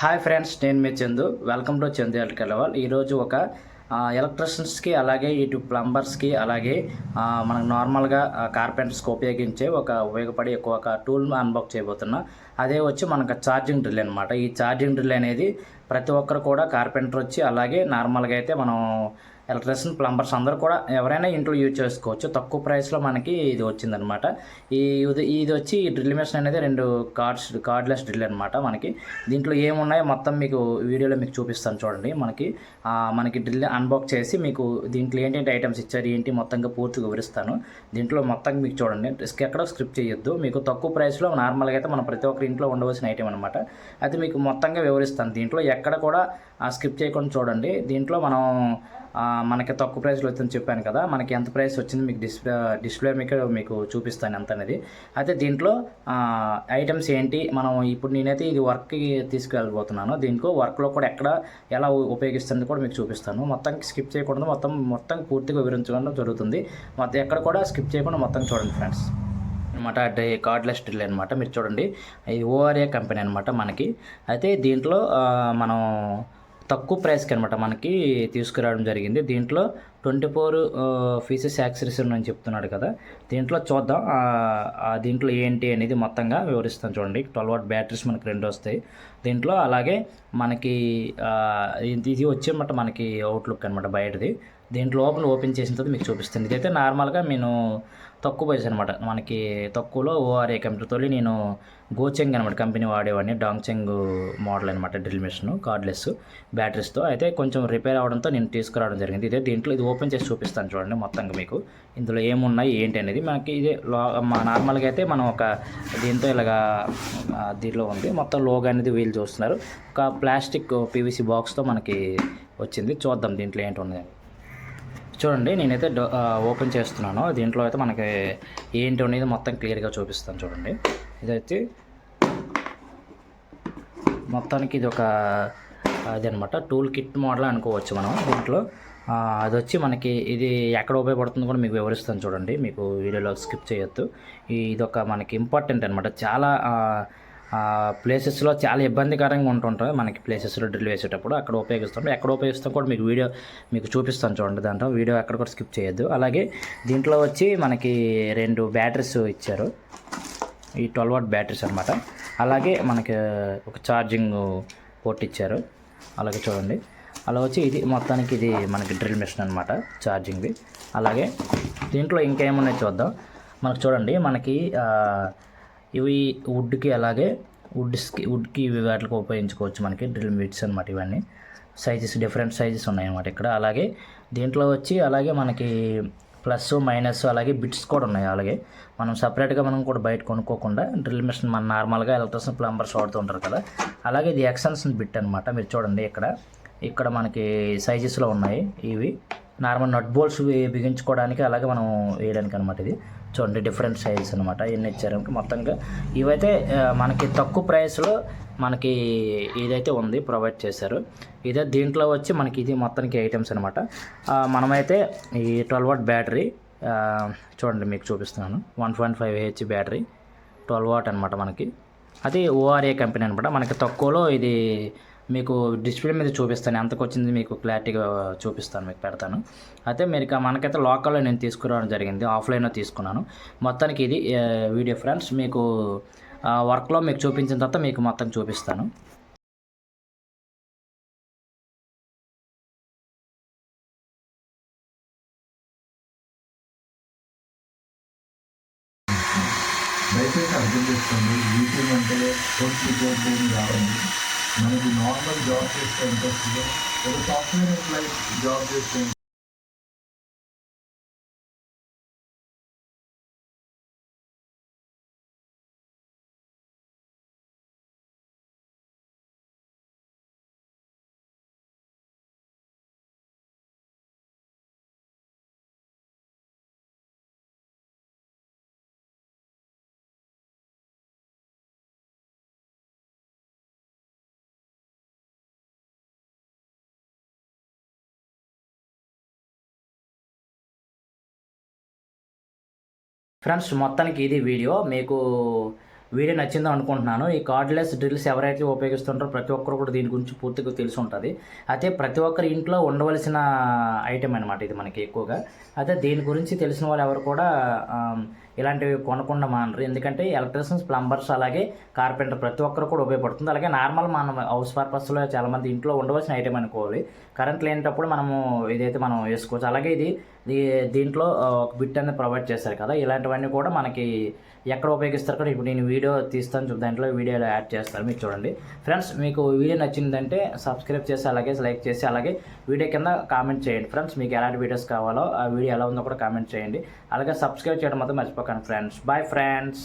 Hi friends నేను మీ Chandu. Welcome to Chandu ఎలకెళ్ళవాల్ ఈరోజు ఒక ఎలక్ట్రిషియన్స్కి అలాగే ఇటు ప్లంబర్స్కి అలాగే మనకు నార్మల్గా కార్పెంటర్స్కి ఉపయోగించే ఒక ఉపయోగపడే ఎక్కువ ఒక టూల్ అన్బాక్స్ చేయబోతున్నా. అదే వచ్చి మనకు ఛార్జింగ్ డ్రిల్ అనమాట ఈ ఛార్జింగ్ డ్రిల్ అనేది ప్రతి ఒక్కరు కూడా కార్పెంటర్ వచ్చి అలాగే నార్మల్గా అయితే మనం ఎలక్ట్రిషియన్ ప్లంబర్స్ అందరూ కూడా ఎవరైనా ఇంట్లో యూజ్ చేసుకోవచ్చు. తక్కువ ప్రైస్లో మనకి ఇది వచ్చిందనమాట ఈ ఇది ఇది వచ్చి ఈ డ్రిల్ మెషిన్ అనేది రెండు కార్డ్స్ కార్డ్లెస్ డ్రిల్ అనమాట మనకి. దీంట్లో ఏమున్నాయో మొత్తం మీకు వీడియోలో మీకు చూపిస్తాను చూడండి. మనకి మనకి డ్రిల్ అన్బాక్స్ చేసి మీకు దీంట్లో ఏంటంటే ఐటమ్స్ ఇచ్చారు ఏంటి మొత్తంగా పూర్తిగా వివరిస్తాను. దీంట్లో మొత్తం మీకు చూడండి. రిస్క్ ఎక్కడ స్క్రిప్ట్ చేయొద్దు. మీకు తక్కువ ప్రైస్లో నార్మల్గా అయితే మనం ప్రతి ఒక్కరి ఇంట్లో ఉండవలసిన ఐటమ్ అనమాట అయితే మీకు మొత్తంగా వివరిస్తాను. దీంట్లో ఎక్కడ కూడా స్క్రిప్ట్ చేయకుండా చూడండి. దీంట్లో మనం మనకి తక్కువ ప్రైస్లో వచ్చింది చెప్పాను కదా మనకి ఎంత ప్రైస్ వచ్చింది మీకు డిస్ప్లే డిస్ప్లే మీకు మీకు చూపిస్తాను ఎంత అనేది. అయితే దీంట్లో ఐటమ్స్ ఏంటి మనం ఇప్పుడు నేనైతే ఇది వర్క్కి తీసుకెళ్ళబోతున్నాను. దీంట్లో వర్క్లో కూడా ఎక్కడ ఎలా ఉపయోగిస్తుంది కూడా మీకు చూపిస్తాను. మొత్తం స్కిప్ చేయకుండా మొత్తం మొత్తం పూర్తిగా వివరించడం జరుగుతుంది. మొత్తం ఎక్కడ కూడా స్కిప్ చేయకుండా మొత్తం చూడండి ఫ్రెండ్స్. అనమాట డే కార్డ్లెస్ డ్రిల్ అనమాట మీరు చూడండి. ఇది ఓఆర్ఏ కంపెనీ అనమాట మనకి. అయితే దీంట్లో మనం తక్కువ ప్రైస్కి అనమాట మనకి తీసుకురావడం జరిగింది. దీంట్లో ట్వంటీ ఫోర్ ఫీసెస్ యాక్సరీస్ అని చెప్తున్నాడు కదా. దీంట్లో చూద్దాం. ఆ, దీంట్లో ఏంటి అనేది మొత్తంగా వివరిస్తాను చూడండి. ట్వెల్వ్ వాట్ బ్యాటరీస్ మనకి రెండు వస్తాయి. దీంట్లో అలాగే మనకి ఇది ఇది వచ్చేమాట మనకి అవుట్లుక్ అనమాట బయటది. దీంట్లో లోపల ఓపెన్ చేసిన తర్వాత మీకు చూపిస్తుంది ఇదైతే నార్మల్గా నేను తక్కువ పైసలు అనమాట మనకి తక్కువలో ఓఆర్ఏ కంపెనీతో నేను గోచెంగ్ అనమాట కంపెనీ వాడేవాడిని. డాంగ్చెంగ్ మోడల్ అనమాట డ్రిల్ మిషన్ కార్డ్లెస్ బ్యాటరీస్తో అయితే కొంచెం రిపేర్ అవడంతో నేను తీసుకురావడం జరిగింది. ఇదే దీంట్లో ఇది ఓపెన్ చేసి చూపిస్తాను చూడండి మొత్తంగా మీకు. ఇందులో ఏమున్నాయి ఏంటి అనేది. మనకి ఇదే లో మా నార్మల్గా అయితే మనం ఒక దీంతో ఇలాగా దీనిలో ఉంది. మొత్తం లోగో అనేది వీళ్ళు చూస్తున్నారు. ఒక ప్లాస్టిక్ పీవీసీ బాక్స్తో మనకి వచ్చింది. చూద్దాం దీంట్లో ఏంటి ఉన్నది చూడండి నేనైతే డో- ఓపెన్ చేస్తున్నాను. దీంట్లో అయితే మనకి ఏంటి అనేది మొత్తం క్లియర్గా చూపిస్తాను చూడండి. ఇదైతే మొత్తానికి ఇది ఒక అది అనమాట టూల్ కిట్ మోడల్ అనుకోవచ్చు మనం దీంట్లో. అది వచ్చి మనకి ఇది ఎక్కడ ఉపయోగపడుతుందో కూడా మీకు వివరిస్తాను చూడండి. మీకు వీడియోలో స్కిప్ చేయొద్దు. ఇది ఒక మనకి ఇంపార్టెంట్ అనమాట చాలా ప్లేసెస్లో చాలా ఇబ్బందికరంగా ఉంటుంటుంది మనకి ప్లేసెస్లో డ్రిల్ వేసేటప్పుడు అక్కడ ఉపయోగిస్తాం ఎక్కడ ఉపయోగిస్తాం కూడా మీకు వీడియో మీకు చూపిస్తాను చూడండి దాంట్లో. వీడియో ఎక్కడ కూడా స్కిప్ చేయొద్దు. అలాగే దీంట్లో వచ్చి మనకి రెండు బ్యాటరీస్ ఇచ్చారు. ఈ ట్వెల్వ్ వాట్ బ్యాటరీస్ అనమాట అలాగే మనకి ఒక ఛార్జింగ్ పోర్ట్ ఇచ్చారు. అలాగే చూడండి. అలా వచ్చి ఇది మొత్తానికి ఇది మనకి డ్రిల్ మిషన్ అనమాట ఛార్జింగ్ది అలాగే దీంట్లో ఇంకేమున్నాయి చూద్దాం. మనకు చూడండి మనకి ఇవి వుడ్కి అలాగే వుడ్స్కి వుడ్కి ఇవి వాటికి ఉపయోగించుకోవచ్చు మనకి డ్రిల్ బిట్స్ అనమాట ఇవన్నీ. సైజెస్ డిఫరెంట్ సైజెస్ ఉన్నాయన్నమాట ఇక్కడ. అలాగే దీంట్లో వచ్చి అలాగే మనకి ప్లస్ మైనస్ అలాగే బిట్స్ కూడా ఉన్నాయి అలాగే. మనం సపరేట్గా మనం కూడా బయట కొనుక్కోకుండా డ్రిల్ మిషన్ మన నార్మల్గా ఎలక్ట్రిషన్ ప్లంబర్స్ వాడుతూ ఉంటారు కదా. అలాగే ఇది ఎక్సన్స్ బిట్ అనమాట మీరు చూడండి ఇక్కడ. ఇక్కడ మనకి సైజెస్లో ఉన్నాయి ఇవి. నార్మల్ నట్ బోల్ట్స్ బిగించుకోవడానికి అలాగే మనం వేయడానికి అనమాట ఇది. చూడండి డిఫరెంట్ సైజెస్ అనమాట ఎన్ని ఇచ్చారు? మొత్తంగా ఇవైతే మనకి తక్కువ ప్రైస్లో మనకి ఇదైతే ఉంది ప్రొవైడ్ చేశారు. ఇదే దీంట్లో వచ్చి మనకి ఇది మొత్తానికి ఐటమ్స్ అనమాట మనమైతే ఈ ట్వెల్వ్ వాట్ బ్యాటరీ చూడండి మీకు చూపిస్తున్నాను. One point five H battery twelve watt అనమాట మనకి. అది ఓఆర్ఏ కంపెనీ అనమాట మనకి తక్కువలో ఇది మీకు డిస్ప్లే మీద చూపిస్తాను. ఎంతకు వచ్చింది మీకు క్లారిటీగా చూపిస్తాను మీకు పెడతాను. అయితే మీరు ఇక మనకైతే లోకల్లో నేను తీసుకురావడం జరిగింది. ఆఫ్లైన్లో తీసుకున్నాను. మొత్తానికి ఇది వీడియో ఫ్రెండ్స్ మీకు వర్క్లో మీకు చూపించిన తర్వాత మీకు మొత్తం చూపిస్తాను. దయచేసి అర్థం చేసుకోండి. యూట్యూబ్ అంటే కోర్సు కోర్సు మనకి నార్మల్ జాబ్ చేస్తే ఎంత వస్తుందో? ఒక సాఫ్ట్వేర్ ఎంప్లాయీ జాబ్ చేస్తే ఫ్రెండ్స్ మొత్తానికి ఇది వీడియో. మీకు వీడియో నచ్చిందో అనుకుంటున్నాను. ఈ కార్డ్లెస్ డ్రిల్స్ ఎవరైతే ఉపయోగిస్తుంటారో ప్రతి ఒక్కరు కూడా దీని గురించి పూర్తిగా తెలిసి ఉంటుంది. అయితే ప్రతి ఒక్కరి ఇంట్లో ఉండవలసిన ఐటెం అనమాట ఇది మనకి ఎక్కువగా. అయితే దీని గురించి తెలిసిన వాళ్ళు ఎవరు కూడా ఇలాంటివి కొనకుండా మానరు. ఎందుకంటే ఎలక్ట్రీషియన్స్ ప్లంబర్స్ అలాగే కార్పెంటర్ ప్రతి ఒక్కరు కూడా ఉపయోగపడుతుంది. అలాగే నార్మల్ మనం హౌస్ పర్పస్లో చాలామంది ఇంట్లో ఉండవలసిన ఐటెం అనుకోవాలి. కరెంట్ లేనప్పుడు మనము ఇదైతే మనం వేసుకోవచ్చు. అలాగే ఇది దీంట్లో ఒక బిట్ అనేది ప్రొవైడ్ చేస్తారు కదా. ఇలాంటివన్నీ కూడా మనకి ఎక్కడ ఉపయోగిస్తారు కూడా ఇప్పుడు నేను వీడియో తీస్తాను చూ- దాంట్లో వీడియోలో యాడ్ చేస్తాను మీరు చూడండి. ఫ్రెండ్స్ మీకు వీడియో నచ్చిందంటే సబ్స్క్రైబ్ చేసి అలాగే లైక్ చేసి అలాగే వీడియో కింద కామెంట్ చేయండి. ఫ్రెండ్స్ మీకు ఎలాంటి వీడియోస్ కావాలో ఆ వీడియో ఎలా ఉందో కూడా కామెంట్ చేయండి. అలాగే సబ్స్క్రైబ్ చేయడం మాత్రం మర్చిపోకండి. Friends bye friends